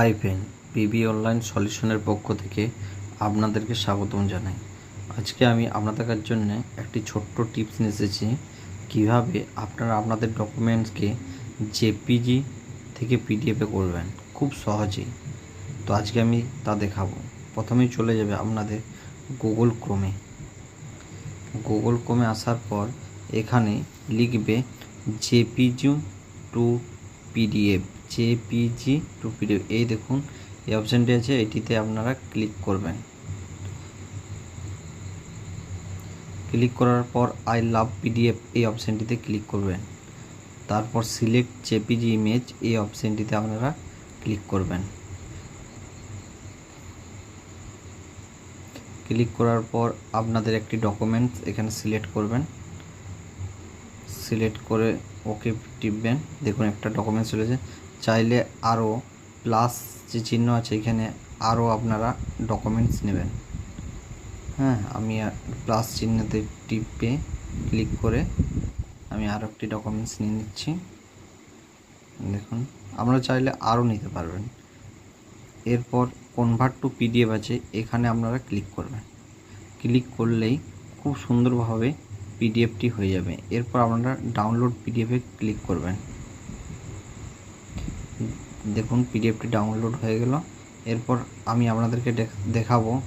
High friend PB online সলিউশনের পক্ষ থেকে আপনাদেরকে স্বাগতম জানাই। আজকে আমি আপনাদের জন্য একটি ছোট্ট টিপস নিয়ে এসেছি, কীভাবে আপনারা আপনাদের ডকুমেন্টসকে জেপিজি থেকে পিডিএফে করবেন। খুব সহজেই। তো আজকে আমি তা দেখাবো। প্রথমেই চলে যাবে আপনাদের গুগল ক্রোমে। গুগল ক্রোমে আসার পর এখানে লিখবে JPG to PDF. JPG to PDF এই দেখুন, এই অপশানটি আছে, এটিতে আপনারা ক্লিক করবেন। ক্লিক করার পর আই লাভ পিডিএফ এই অপশানটিতে ক্লিক করবেন। তারপর সিলেক্ট জেপিজি ইমেজ, এই অপশানটিতে আপনারা ক্লিক করবেন। ক্লিক করার পর আপনাদের একটি ডকুমেন্টস এখানে সিলেক্ট করবেন। সিলেক্ট করে ওকে টিপবেন। দেখুন, একটা ডকুমেন্টস চলেছে চাইলে আরও প্লাস যে চিহ্ন আছে, এখানে আরও আপনারা ডকুমেন্টস নেবেন। হ্যাঁ আমি প্লাস চিহ্নতে টিপে ক্লিক করে আমি আরও একটি ডকুমেন্টস নিয়ে নিচ্ছি। দেখুন, আপনারা চাইলে আরও নিতে পারবেন। এরপর কনভার্ট টু পিডিএফ আছে, এখানে আপনারা ক্লিক করবেন। ক্লিক করলেই খুব সুন্দরভাবে পিডিএফটি হয়ে যাবে। এরপর আপনারা ডাউনলোড পিডিএফে ক্লিক করবেন। দেখুন পিডিএফটি ডাউনলোড হয়ে গেল। এরপর আমি আপনাদেরকে দেখ- দেখাবো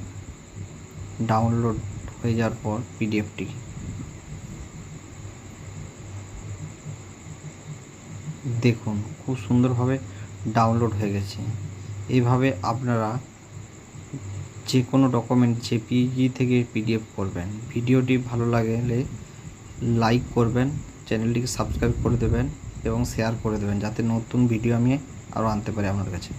ডাউনলোড হয়ে যাওয়ার পর পিডিএফটি দেখুন, খুব সুন্দরভাবে ডাউনলোড হয়ে গেছে। এইভাবে আপনারা যে কোনো ডকুমেন্ট জেপিজি থেকে পিডিএফ করবেন, ভিডিওটি ভালো লাগলে লাইক করবেন চ্যানেলটিকে সাবস্ক্রাইব করে দেবেন এবং শেয়ার করে দেবেন, যাতে নতুন ভিডিও আমি আরও আনতে পারি আপনার কাছে।